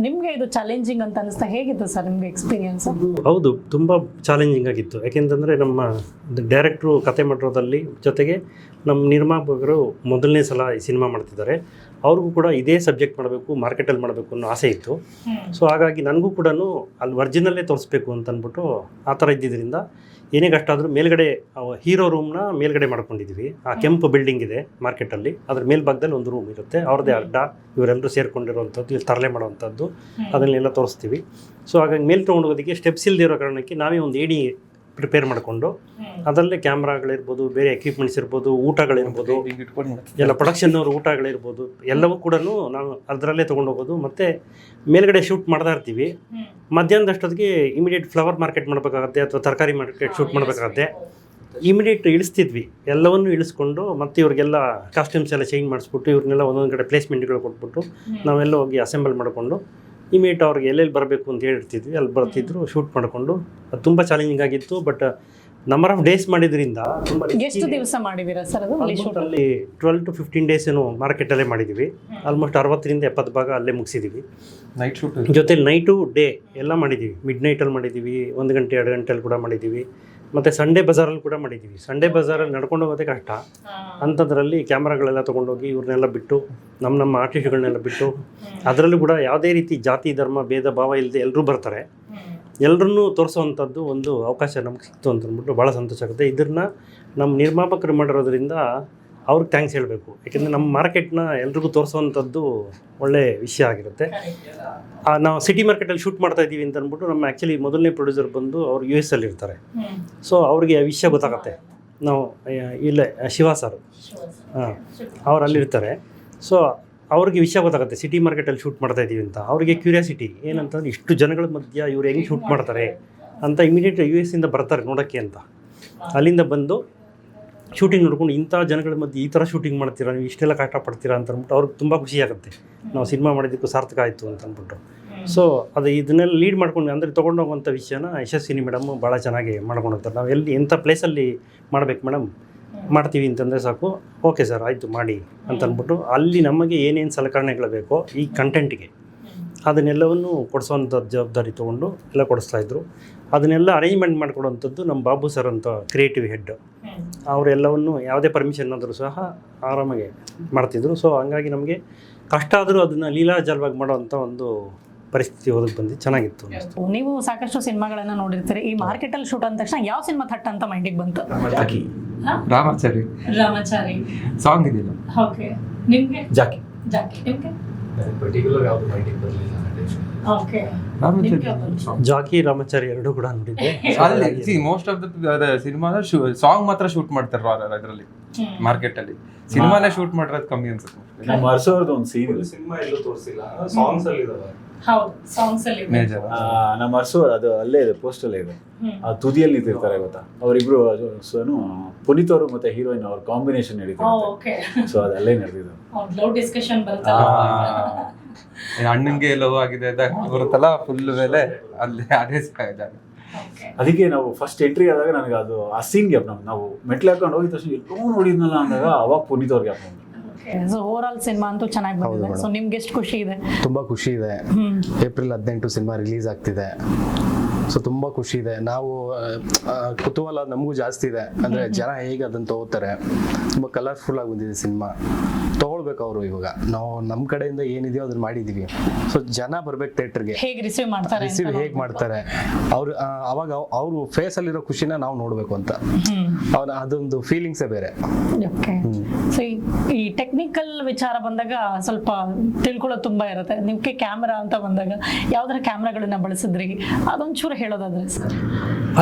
ನಿಮಗೆ ನಿಮ್ಗೆ ಇದು ಚಾಲೆಂಜಿಂಗ್ ಅಂತ ಅನಿಸ್ತಾ ಹೇಗಿತ್ತು ಸರ್ ನಿಮ್ಗೆ ಎಕ್ಸ್ಪೀರಿಯನ್ಸ್ ಹೌದು ತುಂಬ ಚಾಲೆಂಜಿಂಗ್ ಆಗಿತ್ತು. ಯಾಕೆಂತಂದ್ರೆ ನಮ್ಮ ಡೈರೆಕ್ಟ್ರು ಕತೆ ಮಾಡಿರೋದಲ್ಲಿ ಜೊತೆಗೆ ನಮ್ಮ ನಿರ್ಮಾಪಕರು ಮೊದಲನೇ ಸಲ ಈ ಸಿನಿಮಾ ಮಾಡ್ತಿದ್ದಾರೆ. ಅವ್ರಿಗೂ ಕೂಡ ಇದೇ ಸಬ್ಜೆಕ್ಟ್ ಮಾಡಬೇಕು ಮಾರ್ಕೆಟಲ್ಲಿ ಮಾಡಬೇಕು ಅನ್ನೋ ಆಸೆ ಇತ್ತು. ಸೊ ಹಾಗಾಗಿ ನನಗೂ ಕೂಡ ಅಲ್ಲಿ ಒರಿಜಿನಲ್ಲೇ ತೋರಿಸ್ಬೇಕು ಅಂತ ಅಂದ್ಬಿಟ್ಟು ಆ ಥರ ಇದ್ದಿದ್ದರಿಂದ ಏನೇ ಕಷ್ಟ ಆದರೂ ಮೇಲ್ಗಡೆ ಹೀರೋ ರೂಮ್ನ ಮೇಲ್ಗಡೆ ಮಾಡ್ಕೊಂಡಿದ್ದೀವಿ ಆ ಕೆಂಪು ಬಿಲ್ಡಿಂಗ್ ಇದೆ ಮಾರ್ಕೆಟಲ್ಲಿ ಅದ್ರ ಮೇಲ್ಭಾಗದಲ್ಲಿ ಒಂದು ರೂಮ್ ಇರುತ್ತೆ. ಅವ್ರದ್ದೇ ಅಡ್ಡ. ಇವರೆಲ್ಲರೂ ಸೇರ್ಕೊಂಡಿರುವಂಥದ್ದು ಇಲ್ಲಿ ತರಲೆ ಮಾಡುವಂಥದ್ದು. ಅದನ್ನೆಲ್ಲ ತೋರಿಸ್ತೀವಿ. ಸೊ ಹಾಗಾಗಿ ಮೇಲೆ ತೊಗೊಂಡೋಗೋದಕ್ಕೆ ಸ್ಟೆಪ್ಸ್ ಇಲ್ಲದಿರೋ ಕಾರಣಕ್ಕೆ ನಾವೇ ಒಂದು ಏಣಿ ಪ್ರಿಪೇರ್ ಮಾಡಿಕೊಂಡು ಅದರಲ್ಲೇ ಕ್ಯಾಮ್ರಾಗಳಿರ್ಬೋದು ಬೇರೆ ಎಕ್ವಿಪ್ಮೆಂಟ್ಸ್ ಇರ್ಬೋದು ಊಟಗಳಿರ್ಬೋದು ಎಲ್ಲ ಪ್ರೊಡಕ್ಷನ್ ಅವ್ರ ಊಟಗಳಿರ್ಬೋದು ಎಲ್ಲವೂ ಕೂಡ ನಾವು ಅದರಲ್ಲೇ ತೊಗೊಂಡೋಗೋದು ಮತ್ತು ಮೇಲ್ಗಡೆ ಶೂಟ್ ಮಾಡ್ತಾ ಇರ್ತೀವಿ. ಮಧ್ಯಾಹ್ನದಷ್ಟೊತ್ತಿಗೆ ಇಮಿಡಿಯೇಟ್ ಫ್ಲವರ್ ಮಾರ್ಕೆಟ್ ಮಾಡಬೇಕಾಗತ್ತೆ ಅಥವಾ ತರಕಾರಿ ಮಾರ್ಕೆಟ್ ಶೂಟ್ ಮಾಡಬೇಕಾಗತ್ತೆ. ಇಮಿಡಿಯೇಟ್ ಇಳಿಸ್ತಿದ್ವಿ. ಎಲ್ಲವನ್ನು ಇಳಿಸ್ಕೊಂಡು ಮತ್ತೆ ಇವ್ರಿಗೆಲ್ಲ ಕಾಸ್ಟ್ಯೂಮ್ಸ್ ಎಲ್ಲ ಚೇಂಜ್ ಮಾಡಿಸ್ಬಿಟ್ಟು ಇವ್ರನ್ನೆಲ್ಲ ಒಂದೊಂದು ಕಡೆ ಪ್ಲೇಸ್ಮೆಂಟ್ಗಳು ಕೊಟ್ಬಿಟ್ಟು ನಾವೆಲ್ಲ ಹೋಗಿ ಅಸೆಂಬಲ್ ಮಾಡಿಕೊಂಡು ಇಮಿಡಿಯೇಟ್ ಅವ್ರಿಗೆ ಎಲ್ಲೆಲ್ಲಿ ಬರಬೇಕು ಅಂತ ಹೇಳಿರ್ತಿದ್ವಿ ಅಲ್ಲಿ ಬರ್ತಿದ್ರು ಶೂಟ್ ಮಾಡಿಕೊಂಡು. ಅದು ತುಂಬ ಚಾಲೆಂಜಿಂಗ್ ಆಗಿತ್ತು ಬಟ್ ನಂಬರ್ ಆಫ್ ಡೇಸ್ ಮಾಡಿದ್ರಿಂದ ತುಂಬ ಎಷ್ಟು ದಿವಸ ಮಾಡಿದೀರಾ ಸರ್ ಅದು? ಅಲ್ಲಿ ಶೂಟ್ ಅಲ್ಲಿ ಟ್ವೆಲ್ ಟು ಫಿಫ್ಟೀನ್ ಡೇಸ್ ಏನು ಮಾರ್ಕೆಟಲ್ಲೇ ಮಾಡಿದ್ದೀವಿ. ಆಲ್ಮೋಸ್ಟ್ ಅರವತ್ತರಿಂದ ಎಪ್ಪತ್ತು ಭಾಗ ಅಲ್ಲೇ ಮುಗಿಸಿದ್ದೀವಿ. ನೈಟ್ ಶೂಟ್ ಜೊತೆಲಿ ನೈಟು ಡೇ ಎಲ್ಲ ಮಾಡಿದ್ದೀವಿ. ಮಿಡ್ ನೈಟಲ್ಲಿ ಮಾಡಿದ್ದೀವಿ ಒಂದು ಗಂಟೆ ಎರಡು ಗಂಟೆಯಲ್ಲಿ ಕೂಡ ಮಾಡಿದ್ದೀವಿ. ಮತ್ತು ಸಂಡೇ ಬಜಾರಲ್ಲಿ ಕೂಡ ಮಾಡಿದ್ದೀವಿ ಸಂಡೇ ಬಜಾರಲ್ಲಿ ನಡ್ಕೊಂಡು ಹೋಗೋದೇ ಕಷ್ಟ. ಅಂಥದ್ರಲ್ಲಿ ಕ್ಯಾಮ್ರಾಗಳೆಲ್ಲ ತೊಗೊಂಡೋಗಿ ಇವ್ರನ್ನೆಲ್ಲ ಬಿಟ್ಟು ನಮ್ಮ ನಮ್ಮ ಆರ್ಟಿಸ್ಟ್ಗಳನ್ನೆಲ್ಲ ಬಿಟ್ಟು ಅದರಲ್ಲೂ ಕೂಡ ಯಾವುದೇ ರೀತಿ ಜಾತಿ ಧರ್ಮ ಭೇದ ಭಾವ ಇಲ್ಲದೆ ಎಲ್ಲರೂ ಬರ್ತಾರೆ. ಎಲ್ಲರನ್ನೂ ತೋರಿಸೋವಂಥದ್ದು ಒಂದು ಅವಕಾಶ ನಮ್ಗೆ ಸಿಕ್ತು ಅಂತ ಅಂದ್ಬಿಟ್ಟು ಭಾಳ ಸಂತೋಷ ಆಗುತ್ತೆ. ಇದನ್ನು ನಮ್ಮ ನಿರ್ಮಾಪಕರು ಮಾಡಿರೋದ್ರಿಂದ ಅವ್ರಿಗೆ ಥ್ಯಾಂಕ್ಸ್ ಹೇಳಬೇಕು. ಯಾಕೆಂದರೆ ನಮ್ಮ ಮಾರ್ಕೆಟ್ನ ಎಲ್ರಿಗೂ ತೋರಿಸುವಂಥದ್ದು ಒಳ್ಳೆ ವಿಷಯ ಆಗಿರುತ್ತೆ. ನಾವು ಸಿಟಿ ಮಾರ್ಕೆಟಲ್ಲಿ ಶೂಟ್ ಮಾಡ್ತಾ ಇದ್ದೀವಿ ಅಂತ ಅಂದ್ಬಿಟ್ಟು ನಮ್ಮ ಆ್ಯಕ್ಚುಲಿ ಮೊದಲನೇ ಪ್ರೊಡ್ಯೂಸರ್ ಬಂದು ಅವ್ರು ಯು ಎಸ್ ಅಲ್ಲಿ ಇರ್ತಾರೆ. ಸೊ ಅವ್ರಿಗೆ ಆ ವಿಷಯ ಗೊತ್ತಾಗತ್ತೆ. ನಾವು ಇಲ್ಲೇ ಶಿವ ಸರ್ ಹಾಂ ಅವ್ರು ಅಲ್ಲಿರ್ತಾರೆ ಸೊ ಅವ್ರಿಗೆ ವಿಷಯ ಗೊತ್ತಾಗುತ್ತೆ ಸಿಟಿ ಮಾರ್ಕೆಟಲ್ಲಿ ಶೂಟ್ ಮಾಡ್ತಾ ಇದ್ದೀವಿ ಅಂತ. ಅವ್ರಿಗೆ ಕ್ಯೂರಿಯಾಸಿಟಿ ಏನಂತಂದ್ರೆ ಇಷ್ಟು ಜನಗಳ ಮಧ್ಯ ಇವ್ರು ಹೆಂಗೆ ಶೂಟ್ ಮಾಡ್ತಾರೆ ಅಂತ ಇಮಿಡಿಯೇಟ್ ಯು ಎಸ್ ಇಂದ ಬರ್ತಾರೆ ನೋಡೋಕ್ಕೆ ಅಂತ. ಅಲ್ಲಿಂದ ಬಂದು ಶೂಟಿಂಗ್ ನೋಡ್ಕೊಂಡು ಇಂಥ ಜನಗಳ ಮಧ್ಯೆ ಈ ಥರ ಶೂಟಿಂಗ್ ಮಾಡ್ತೀರಾ ನೀವು ಇಷ್ಟೆಲ್ಲ ಕಷ್ಟಪಡ್ತೀರಾ ಅಂತ ಅಂದ್ಬಿಟ್ಟು ಅವ್ರಿಗೆ ತುಂಬ ಖುಷಿ ಆಗುತ್ತೆ. ನಾವು ಸಿನಿಮಾ ಮಾಡಿದ್ದಕ್ಕೂ ಸಾರ್ಥಕ ಆಯಿತು ಅಂತ ಅಂದ್ಬಿಟ್ಟು. ಸೊ ಅದು ಇದನ್ನೆಲ್ಲ ಲೀಡ್ ಮಾಡ್ಕೊಂಡು ಅಂದರೆ ತೊಗೊಂಡೋಗುವಂಥ ವಿಷಯನ ಯಶಸ್ವಿನಿ ಮೇಡಮ್ ಭಾಳ ಚೆನ್ನಾಗಿ ಮಾಡ್ಕೊಂಡು ಹೋಗ್ತಾರೆ ನಾವು ಎಲ್ಲಿ ಎಂಥ ಪ್ಲೇಸಲ್ಲಿ ಮಾಡ್ಬೇಕು ಮೇಡಮ್ ಮಾಡ್ತೀವಿ ಅಂತಂದರೆ ಸಾಕು. ಓಕೆ ಸರ್ ಆಯಿತು ಮಾಡಿ ಅಂತ ಅಂದ್ಬಿಟ್ಟು ಅಲ್ಲಿ ನಮಗೆ ಏನೇನು ಸಲಕರಣೆಗಳು ಬೇಕೋ ಈ ಕಂಟೆಂಟ್ಗೆ ಅದನ್ನೆಲ್ಲವನ್ನು ಕೊಡಿಸೋವಂಥ ಜವಾಬ್ದಾರಿ ತೊಗೊಂಡು ಎಲ್ಲ ಕೊಡಿಸ್ತಾಯಿದ್ರು ಅದನ್ನೆಲ್ಲ ಅರೇಂಜ್ಮೆಂಟ್ ಮಾಡಿಕೊಡುವಂಥದ್ದು ನಮ್ಮ ಬಾಬು ಸರ್ ಅಂತ ಕ್ರಿಯೇಟಿವ್ ಹೆಡ್ ಅವರೆಲ್ಲವನ್ನು ಯಾವುದೇ ಪರ್ಮಿಷನ್ ಆದರೂ ಸಹ ಆರಾಮಾಗಿ ಮಾಡ್ತಿದ್ರು. ಸೊ ಹಂಗಾಗಿ ನಮಗೆ ಕಷ್ಟ ಆದರೂ ಅದನ್ನು ಲೀಲಾಜಾಲವಾಗಿ ಮಾಡುವಂಥ ಒಂದು ಪರಿಸ್ಥಿತಿ ಹೋದಕ್ಕೆ ಬಂದು ಚೆನ್ನಾಗಿತ್ತು. ನೀವು ಸಾಕಷ್ಟು ಸಿನಿಮಾಗಳನ್ನು ನೋಡಿರ್ತೀರಿ. ಈ ಮಾರ್ಕೆಟಲ್ಲಿ ಶೂಟ್ ಅಂದ ತಕ್ಷಣ ಯಾವ ಸಿನಿಮಾ ಥಟ್ ಅಂತ ಮೈಂಡಿಗೆ ಬಂತು? ಜಾಕಿ. ರಾಮಾಚಾರಿ. ರಾಮಾಚಾರಿ. ಸಾಂಗ್ ಇದೆಯಲ್ಲ. ಓಕೆ ನಿಮಗೆ? ಜಾಕಿ. ಜಾಕಿ. ನಿಮ್ಗೆ? ಪರ್ಟಿಕ್ಯುಲರ್ ಯಾವ್ದು ಮೈಂಡಿಗೆ ಬರಲಿಲ್ಲ ಓಕೆ ಜಾಕಿ ರಾಮಚಾರಿ ಎರಡು ಕೂಡ ನೋಡಿದ್ದೆ. ಅಲ್ಲಿ ಮೋಸ್ಟ್ ಆಫ್ ದ ಸಿನಿಮಾದ ಸಾಂಗ್ ಮಾತ್ರ ಶೂಟ್ ಮಾಡ್ತಾರೆ ಅದರಲ್ಲಿ ಮಾರ್ಕೆಟ್ ಅಲ್ಲಿ. ಸಿನಿಮಾನೇ ಶೂಟ್ ಮಾಡಿರೋದು ಕಮ್ಮಿ ಅನ್ಸುತ್ತೆ. ನಮ್ಮ ಅರ್ಸೋರ್ದು ಒಂದು ಸೀನ್ ಸಿನಿಮಾ ಎಲ್ಲೂ ತೋರಿಸಿಲ್ಲ. ಸಾಂಗ್ಸ್ ಅಲ್ಲಿ ಇದಾವೆ. ಹೌದು ಸಾಂಗ್ಸ್ ಅಲ್ಲಿ ಮೇಜರ್ ಆ, ನಮ್ಮ ಅರ್ಸು ಅದು ಅಲ್ಲೇ ಇದೆ ಪೋಸ್ಟ್ ಅಲ್ಲೇ ಇದೆ. ಆ ತುದಿಯಲ್ಲಿ ನಿಂತಿರ್ತಾರೆ ಗೊತ್ತಾ? ಅವರಿಬ್ರು ಸೋನು ಪುನೀತ್ ಅವರು ಮತ್ತೆ ಹೀರೋಯಿನ್ ಅವ್ರ ಕಾಂಬಿನೇಷನ್ ನಡೀತಾರೆ ಓಕೆ ಸೊ ಅದಲ್ಲೇ ಅಲ್ಲೇ ನಡೆದಿದ್ದು. ಲವ್ ಡಿಸ್ಕಷನ್ ಬರುತ್ತೆ ಅಣ್ಣಂಗೆ ಲವ್ ಆಗಿದೆ ಅಂತ ಬರುತ್ತಲ್ಲ ಫುಲ್ ಮೇಲೆ ಅಲ್ಲಿ ಅದೇ ಓಕೆ ಅದಕ್ಕೆ ನಾವು ಫಸ್ಟ್ ಎಂಟ್ರಿ ಆದಾಗ ನನಗೆ ಅದು ಆ ಸೀನ್ ಗ್ಯಾಪ್ ನಾವು ನಾವು ಮೆಟ್ಲು ಹಾಕೊಂಡು ಹೋಗಿದ ತಕ್ಷಣ ಎಲ್ಲೋ ನೋಡಿದ್ನಲ್ಲ ಅಂದಾಗ ಅವಾಗ ಪುನೀತ್ ಅವ್ರಿಗೆ ಗ್ಯಾಪ್ ಸೊ ಓವರ್ ಆಲ್ ಸಿನಿಮಾ ಅಂತೂ ಚೆನ್ನಾಗಿ ಬಂದಿದೆ. ಸೊ ನಿಮ್ಗೆ ಎಷ್ಟು ಖುಷಿ ಇದೆ? ತುಂಬಾ ಖುಷಿ ಇದೆ. ಏಪ್ರಿಲ್ ಹದಿನೆಂಟು ಸಿನಿಮಾ ರಿಲೀಸ್ ಆಗ್ತಿದೆ. ಸೊ ತುಂಬಾ ಖುಷಿ ಇದೆ. ನಾವು ಕುತೂಹಲ ನಮಗೂ ಜಾಸ್ತಿ ಇದೆ. ಅಂದ್ರೆ ಜನ ಹೇಗೆ ಅದನ್ನ ತಗೋತಾರೆ. ತುಂಬಾ ಕಲರ್ಫುಲ್ ಆಗಿ ಬಂದಿದೆ ಸಿನಿಮಾ ತಗೊಳ್ಬೇಕು ಅವರು ಇವಾಗ. ನಾವು ನಮ್ಮ ಕಡೆಯಿಂದ ಏನಿದೆಯೋ ಅದನ್ನ ಮಾಡಿದೀವಿ. ಸೊ ಜನ ಬರ್ಬೇಕು ಥಿಯೇಟರ್ಗೆ ಹೇಗೆ ರಿಸೀವ್ ಮಾಡ್ತಾರೆ ಅಂತ ರಿಸೀವ್ ಹೇಗೆ ಮಾಡ್ತಾರೆ? ಅವ್ರು ಅವಾಗ ಅವರು ಫೇಸಲ್ಲಿರೋ ಖುಷಿನ ನಾವು ನೋಡಬೇಕು ಅಂತ. ಅವ್ರ ಅವನ ಅದೊಂದು ಫೀಲಿಂಗ್ಸೇ ಬೇರೆ. ಓಕೆ ಸೊ ಈ ಟೆಕ್ನಿಕಲ್ ವಿಚಾರ ಬಂದಾಗ ಸ್ವಲ್ಪ ತಿಳ್ಕೊಳ್ಳೋದು ತುಂಬಾ ಇರುತ್ತೆ. ನಿಮ್ಗೆ ಕ್ಯಾಮ್ರಾ ಅಂತ ಬಂದಾಗ ಯಾವ್ದಾರ ಕ್ಯಾಮ್ರಾಗಳನ್ನ ಬಳಸಿದ್ರಿ? ಅದೊಂಚೂರು ಹೇಳೋದಾದ್ರೆ ಸರ್.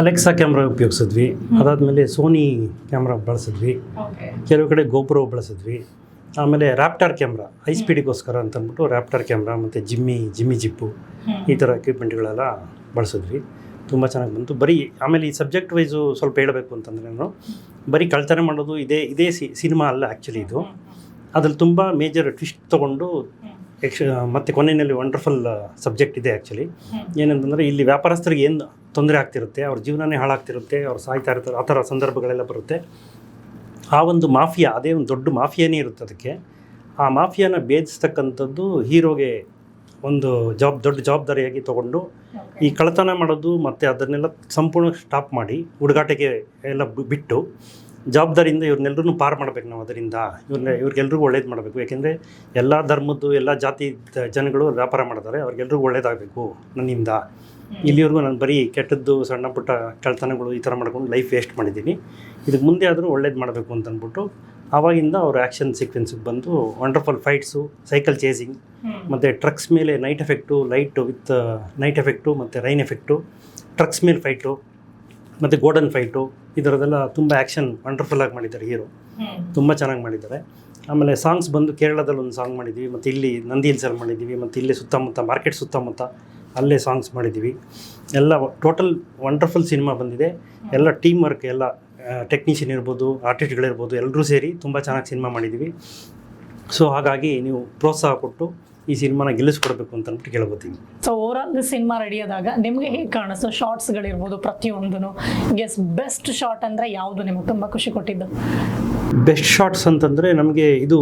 Alexa camera ಉಪಯೋಗಿಸಿದ್ವಿ. ಅದಾದ್ಮೇಲೆ ಸೋನಿ ಕ್ಯಾಮ್ರಾ ಬಳಸಿದ್ವಿ. ಕೆಲವು ಕಡೆ ಗೋಪುರ ಬಳಸಿದ್ವಿ. ಆಮೇಲೆ ರ್ಯಾಪ್ಟಾರ್ ಕ್ಯಾಮ್ರಾ ಹೈ ಸ್ಪೀಡಿಗೋಸ್ಕರ ಅಂತ ಅಂದ್ಬಿಟ್ಟು ರ್ಯಾಪ್ಟಾರ್ ಕ್ಯಾಮ್ರಾ ಮತ್ತು ಜಿಮ್ಮಿ ಜಿಮ್ಮಿ ಜಿಪ್ಪು ಈ ಥರ ಎಕ್ವಿಪ್ಮೆಂಟ್ಗಳೆಲ್ಲ ಬಳಸಿದ್ವಿ. ತುಂಬ ಚೆನ್ನಾಗಿ ಬಂತು. ಬರೀ ಆಮೇಲೆ ಈ ಸಬ್ಜೆಕ್ಟ್ ವೈಸು ಸ್ವಲ್ಪ ಹೇಳಬೇಕು ಅಂತಂದರೆ ನಾನು ಬರೀ ಕಳ್ತನೆ ಮಾಡೋದು ಇದೇ ಇದೇ ಸಿನಿಮಾ ಅಲ್ಲ ಆ್ಯಕ್ಚುಲಿ ಇದು. ಅದ್ರಲ್ಲಿ ತುಂಬ ಮೇಜರ್ ಟ್ವಿಸ್ಟ್ ತೊಗೊಂಡು ಯಕ್ಷ ಮತ್ತು ಕೊನೆಯಲ್ಲಿ ವಂಡರ್ಫುಲ್ ಸಬ್ಜೆಕ್ಟ್ ಇದೆ ಆ್ಯಕ್ಚುಲಿ ಏನಂತಂದರೆ ಇಲ್ಲಿ ವ್ಯಾಪಾರಸ್ಥರಿಗೆ ಏನು ತೊಂದರೆ ಆಗ್ತಿರುತ್ತೆ ಅವ್ರ ಜೀವನನೇ ಹಾಳಾಗ್ತಿರುತ್ತೆ ಅವ್ರು ಸಾಯ್ತಾ ಇರ್ತಾರೆ ಆ ಥರ ಸಂದರ್ಭಗಳೆಲ್ಲ ಬರುತ್ತೆ. ಆ ಒಂದು ಮಾಫಿಯಾ ಅದೇ ಒಂದು ದೊಡ್ಡ ಮಾಫಿಯಾನೇ ಇರುತ್ತೆ ಅದಕ್ಕೆ. ಆ ಮಾಫಿಯಾನ ಭೇದಿಸ್ತಕ್ಕಂಥದ್ದು ಹೀರೋಗೆ ಒಂದು ಜವಾಬ್ ದೊಡ್ಡ ಜವಾಬ್ದಾರಿಯಾಗಿ ತಗೊಂಡು ಈ ಕಳ್ಳತನ ಮಾಡೋದು ಮತ್ತು ಅದನ್ನೆಲ್ಲ ಸಂಪೂರ್ಣ ಸ್ಟಾಪ್ ಮಾಡಿ ಹುಡುಗಾಟಕ್ಕೆ ಎಲ್ಲ ಬಿಟ್ಟು ಜವಾಬ್ದಾರಿಯಿಂದ ಇವ್ರನ್ನೆಲ್ಲರೂ ಪಾರು ಮಾಡಬೇಕು ನಾವು ಅದರಿಂದ. ಇವ್ರನ್ನ ಇವ್ರಿಗೆಲ್ರಿಗೂ ಒಳ್ಳೇದು ಮಾಡಬೇಕು. ಯಾಕೆಂದರೆ ಎಲ್ಲ ಧರ್ಮದ್ದು ಎಲ್ಲ ಜಾತಿ ಜನಗಳು ವ್ಯಾಪಾರ ಮಾಡ್ತಾರೆ. ಅವ್ರಿಗೆಲ್ರಿಗೂ ಒಳ್ಳೇದಾಗಬೇಕು ನನ್ನಿಂದ. ಇಲ್ಲಿವರೆಗೂ ನಾನು ಬರೀ ಕೆಟ್ಟದ್ದು ಸಣ್ಣ ಪುಟ್ಟ ಕಳ್ತನಗಳು ಈ ಥರ ಮಾಡ್ಕೊಂಡು ಲೈಫ್ ವೇಸ್ಟ್ ಮಾಡಿದ್ದೀನಿ. ಇದಕ್ಕೆ ಮುಂದೆ ಆದರೂ ಒಳ್ಳೇದು ಮಾಡಬೇಕು ಅಂತ ಅಂದ್ಬಿಟ್ಟು ಆವಾಗಿಂದ ಅವ್ರ ಆ್ಯಕ್ಷನ್ ಸೀಕ್ವೆನ್ಸಿಗೆ ಬಂದು ವಂಡರ್ಫುಲ್ ಫೈಟ್ಸು ಸೈಕಲ್ ಚೇಸಿಂಗ್ ಮತ್ತು ಟ್ರಕ್ಸ್ ಮೇಲೆ night effect light with night effect ಮತ್ತು ರೈನ್ ಎಫೆಕ್ಟು ಟ್ರಕ್ಸ್ ಮೇಲೆ ಫೈಟು ಮತ್ತು ಗೋಲ್ಡನ್ ಫೈಟು ಇದರದೆಲ್ಲ ತುಂಬ ಆ್ಯಕ್ಷನ್ ವಂಡರ್ಫುಲ್ಲಾಗಿ ಮಾಡಿದ್ದಾರೆ ಹೀರೋ ತುಂಬ ಚೆನ್ನಾಗಿ ಮಾಡಿದ್ದಾರೆ. ಆಮೇಲೆ ಸಾಂಗ್ಸ್ ಬಂದು ಕೇರಳದಲ್ಲಿ ಒಂದು ಸಾಂಗ್ ಮಾಡಿದ್ದೀವಿ ಮತ್ತು ಇಲ್ಲಿ ನಂದಿ ಹಿಲ್ಸಲ್ಲಿ ಮಾಡಿದ್ದೀವಿ ಮತ್ತು ಇಲ್ಲಿ ಸುತ್ತಮುತ್ತ ಮಾರ್ಕೆಟ್ ಸುತ್ತಮುತ್ತ ಅಲ್ಲೇ ಸಾಂಗ್ಸ್ ಮಾಡಿದ್ದೀವಿ ಎಲ್ಲ ಟೋಟಲ್ ವಂಡರ್ಫುಲ್ ಸಿನಿಮಾ ಬಂದಿದೆ. ಎಲ್ಲ ಟೀಮ್ ವರ್ಕ್ ಎಲ್ಲ ಟೆಕ್ನಿಷಿಯನ್ ಇರ್ಬೋದು ಆರ್ಟಿಸ್ಟ್ಗಳಿರ್ಬೋದು ಎಲ್ಲರೂ ಸೇರಿ ತುಂಬ ಚೆನ್ನಾಗಿ ಸಿನಿಮಾ ಮಾಡಿದ್ದೀವಿ ಸೊ ಹಾಗಾಗಿ ನೀವು ಪ್ರೋತ್ಸಾಹ ಕೊಟ್ಟು ಈ ಸಿನಿಮಾನ ಗೆಲ್ಲಿಸ್ಕೊಡ್ಬೇಕು ಅಂತ ಅಂದ್ಬಿಟ್ಟು ಕೇಳ್ಕೊತೀನಿ so over all cinema ready ಆದಾಗ ನಿಮಗೆ ಹೇಗೆ ಕಾಣಿಸ್ತು? ಶಾರ್ಟ್ಸ್ಗಳಿರ್ಬೋದು ಪ್ರತಿಯೊಂದೂ ಗೆಸ್ ಬೆಸ್ಟ್ ಶಾರ್ಟ್ ಅಂದರೆ ಯಾವುದು? ನಿಮಗೆ ತುಂಬ ಖುಷಿ ಕೊಟ್ಟಿದ್ದು. ಬೆಸ್ಟ್ ಶಾರ್ಟ್ಸ್ ಅಂತಂದರೆ ನಮಗೆ ಇದು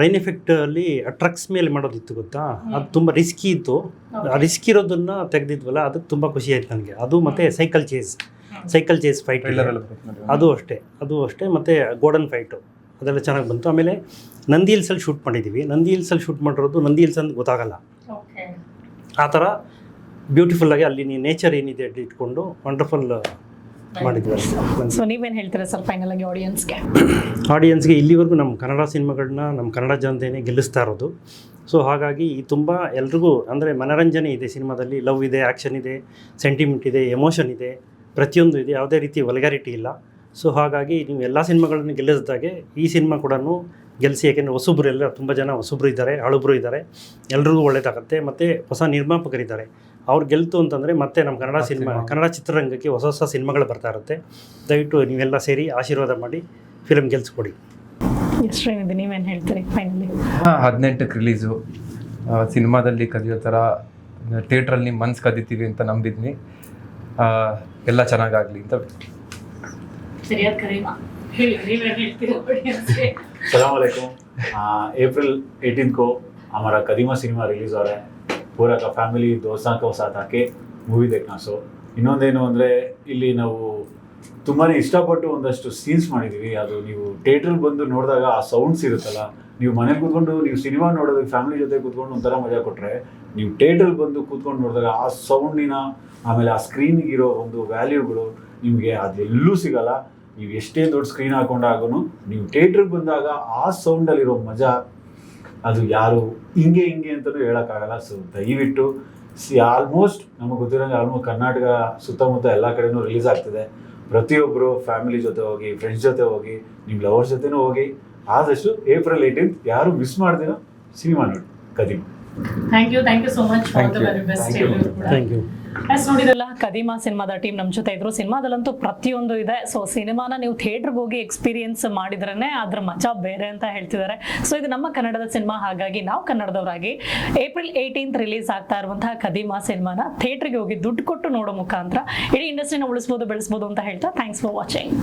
ರೈನ್ ಎಫೆಕ್ಟಲ್ಲಿ ಟ್ರಕ್ಸ್ ಮೇಲೆ ಮಾಡೋದಿತ್ತು ಗೊತ್ತಾ? ಅದು ತುಂಬ ರಿಸ್ಕಿ ಇತ್ತು. ಆ ರಿಸ್ಕ್ ಇರೋದನ್ನು ತೆಗೆದಿದ್ವಲ್ಲ ಅದಕ್ಕೆ ತುಂಬ ಖುಷಿ ಆಯ್ತು ನನಗೆ. ಅದು ಮತ್ತು cycle chase cycle chase fight. ಅದು ಅಷ್ಟೇ. ಅದು ಅಷ್ಟೇ. ಮತ್ತು ಗೋಲ್ಡನ್ ಫೈಟು ಅದೆಲ್ಲ ಚೆನ್ನಾಗಿ ಬಂತು. ಆಮೇಲೆ ನಂದಿ ಹಿಲ್ಸಲ್ಲಿ ಶೂಟ್ ಮಾಡಿದ್ದೀವಿ ನಂದಿ ಹಿಲ್ಸಲ್ಲಿ ಶೂಟ್ ಮಾಡಿರೋದು ನಂದಿ ಹಿಲ್ಸ್ ಅಂತ ಗೊತ್ತಾಗಲ್ಲ. ಆ ಥರ ಬ್ಯೂಟಿಫುಲ್ಲಾಗಿ ಅಲ್ಲಿ ನೇಚರ್ ಏನಿದೆ ಅಲ್ಲಿ ಇಟ್ಕೊಂಡು ವಂಡರ್ಫುಲ್ ಮಾಡಿದ್ವಿ. ಸೊ ನೀವೇನು ಹೇಳ್ತೀರಾ ಸರ್ ಫೈನಲ್ ಆಗಿ ಆಡಿಯನ್ಸ್ಗೆ ಆಡಿಯನ್ಸ್ಗೆ ಇಲ್ಲಿವರೆಗೂ ನಮ್ಮ ಕನ್ನಡ ಸಿನಿಮಾಗಳನ್ನ ನಮ್ಮ ಕನ್ನಡ ಜನತೆನೇ ಗೆಲ್ಲಿಸ್ತಾ ಇರೋದು. ಸೊ ಹಾಗಾಗಿ ಈ ತುಂಬ ಎಲ್ರಿಗೂ ಅಂದರೆ ಮನರಂಜನೆ ಇದೆ ಸಿನಿಮಾದಲ್ಲಿ. ಲವ್ ಇದೆ ಆ್ಯಕ್ಷನ್ ಇದೆ ಸೆಂಟಿಮೆಂಟ್ ಇದೆ ಎಮೋಷನ್ ಇದೆ. ಪ್ರತಿಯೊಂದು ಇದೆ. ಯಾವುದೇ ರೀತಿ ವಲ್ಗಾರಿಟಿ ಇಲ್ಲ. ಸೊ ಹಾಗಾಗಿ ನೀವು ಎಲ್ಲ ಸಿನಿಮಾಗಳನ್ನು ಗೆಲ್ಲಿಸಿದಾಗೆ ಈ ಸಿನಿಮಾ ಕೂಡ ಗೆಲ್ಲಿಸಿ ಯಾಕೆಂದರೆ ಹೊಸಬ್ರು ಎಲ್ಲ ತುಂಬ ಜನ ಹೊಸಬ್ರು ಇದ್ದಾರೆ ಹಳಬ್ರು ಇದ್ದಾರೆ. ಎಲ್ರಿಗೂ ಒಳ್ಳೇದಾಗುತ್ತೆ. ಮತ್ತು ಹೊಸ ನಿರ್ಮಾಪಕರಿದ್ದಾರೆ. ಅವ್ರು ಗೆಲ್ತು ಅಂತಂದರೆ ಮತ್ತೆ ನಮ್ಮ ಕನ್ನಡ ಸಿನಿಮಾ ಕನ್ನಡ ಚಿತ್ರರಂಗಕ್ಕೆ ಹೊಸ ಹೊಸ ಸಿನಿಮಾಗಳು ಬರ್ತಾ ಇರುತ್ತೆ. ದಯವಿಟ್ಟು ನೀವೆಲ್ಲ ಸೇರಿ ಆಶೀರ್ವಾದ ಮಾಡಿ ಫಿಲಮ್ ಗೆಲ್ಸ್ಕೊಡಿ. ನೀವು ನೀವೇನು ಹೇಳ್ತೀರಿ ಫೈನಲಿ ಹಾ, ಹದಿನೆಂಟಕ್ಕೆ ರಿಲೀಸು ಸಿನಿಮಾದಲ್ಲಿ ಕದಿಯೋ ಥರ ಥಿಯೇಟ್ರಲ್ಲಿ ನಿಮ್ಮ ಮನ್ಸು ಕದಿತೀವಿ ಅಂತ ನಂಬಿದ್ನಿ. ಆ, ಎಲ್ಲ ಚೆನ್ನಾಗಾಗಲಿ ಅಂತ. ಸರಿಯಾದ ಕರೀಮಾ ಹೇಳಿ ನೀವೇನು ಹೇಳ್ತೀರಾ ಆಡಿಯನ್ಸ್ಗೆ सलाम वालेकुम अप्रैल 18 को हमारा कदीमा सिनेमा रिलीज हो रहा है पूरा का ಫ್ಯಾಮಿಲಿ दोस्तों को साथ आके ಮೂವಿ देखना ಸೊ ಇನ್ನೊಂದೇನು ಅಂದರೆ ಇಲ್ಲಿ ನಾವು ತುಂಬಾ ಇಷ್ಟಪಟ್ಟು ಒಂದಷ್ಟು ಸೀನ್ಸ್ ಮಾಡಿದ್ದೀವಿ ಅದು ನೀವು ಥಿಯೇಟ್ರಲ್ಲಿ ಬಂದು ನೋಡಿದಾಗ ಆ ಸೌಂಡ್ಸ್ ಇರುತ್ತಲ್ಲ ನೀವು ಮನೇಲಿ ಕೂತ್ಕೊಂಡು ನೀವು ಸಿನಿಮಾ ನೋಡೋದಕ್ಕೆ ಫ್ಯಾಮಿಲಿ ಜೊತೆ ಕೂತ್ಕೊಂಡು ಒಂಥರ ಮಜಾ ಕೊಟ್ಟರೆ ನೀವು ಥಿಯೇಟ್ರಲ್ಲಿ ಬಂದು ಕೂತ್ಕೊಂಡು ನೋಡಿದಾಗ ಆ ಸೌಂಡಿನ ಆಮೇಲೆ ಆ ಸ್ಕ್ರೀನಿಗೆ ಇರೋ ಒಂದು ವ್ಯಾಲ್ಯೂಗಳು ನಿಮಗೆ ಅದೆಲ್ಲೂ ಸಿಗಲ್ಲ ನೀವು ಎಷ್ಟೇ ದೊಡ್ಡ ಸ್ಕ್ರೀನ್ ಹಾಕೊಂಡಾಗೂ ನೀವು ಥಿಯೇಟ್ರಿಗೆ ಬಂದಾಗ ಆ ಸೌಂಡಲ್ಲಿರೋ ಮಜಾ ಅದು ಯಾರು ಹಿಂಗೆ ಹಿಂಗೆ ಅಂತಲೂ ಹೇಳೋಕ್ಕಾಗಲ್ಲ. ಸೊ ದಯವಿಟ್ಟು ಸಿ ಆಲ್ಮೋಸ್ಟ್ ನಮಗೆ ಗೊತ್ತಿರೋಂಗೆ ಆಲ್ಮೋಸ್ಟ್ ಕರ್ನಾಟಕ ಸುತ್ತಮುತ್ತ ಎಲ್ಲ ಕಡೆನೂ ರಿಲೀಸ್ ಆಗ್ತಿದೆ. ಪ್ರತಿಯೊಬ್ಬರು ಫ್ಯಾಮಿಲಿ ಜೊತೆ ಹೋಗಿ ಫ್ರೆಂಡ್ಸ್ ಜೊತೆ ಹೋಗಿ ನಿಮ್ಮ ಲವರ್ಸ್ ಜೊತೆನೂ ಹೋಗಿ. ಆದಷ್ಟು ಏಪ್ರಿಲ್ ಏಯ್ಟೀನ್ತ್ ಯಾರು ಮಿಸ್ ಮಾಡ್ದಿರೋ ಸಿನಿಮಾ ನೋಡಿ. Kadeem. Thank you thank you so much thank you yes, ನೋಡಿದ್ರಲ್ಲ, ಕದೀಮಾ ಸಿನಿಮಾದ ಟೀಮ್ ನಮ್ಮ ಜೊತೆ ಇದ್ರು. ಸಿನಿಮಾದಲ್ಲಂತೂ ಪ್ರತಿಯೊಂದು ಇದೆ. ಸೊ ಸಿನಿಮಾನ ನೀವು ಥಿಯೇಟರ್ಗೆ ಹೋಗಿ ಎಕ್ಸ್ಪೀರಿಯನ್ಸ್ ಮಾಡಿದ್ರೇ ಅದ್ರ ಮಜಾ ಬೇರೆ ಅಂತ ಹೇಳ್ತಿದ್ದಾರೆ ಸೊ ಇದು ನಮ್ಮ ಕನ್ನಡದ ಸಿನಿಮಾ. ಹಾಗಾಗಿ ನಾವು ಕನ್ನಡದವರಾಗಿ ಏಪ್ರಿಲ್ ಏಯ್ಟೀನ್ತ್ ರಿಲೀಸ್ ಆಗ್ತಾ ಇರುವಂತಹ ಕದೀಮಾ ಸಿನಿಮಾನ ಥಿಯೇಟರ್ಗೆ ಹೋಗಿ ದುಡ್ಡು ಕೊಟ್ಟು ನೋಡೋ ಮುಖಾಂತರ ಇಡೀ ಇಂಡಸ್ಟ್ರಿನ ಉಳಿಸ್ಬೋದು, ಬೆಳೆಸ್ಬೋದು ಅಂತ ಹೇಳ್ತಾ ಥ್ಯಾಂಕ್ಸ್ ಫಾರ್ ವಾಚಿಂಗ್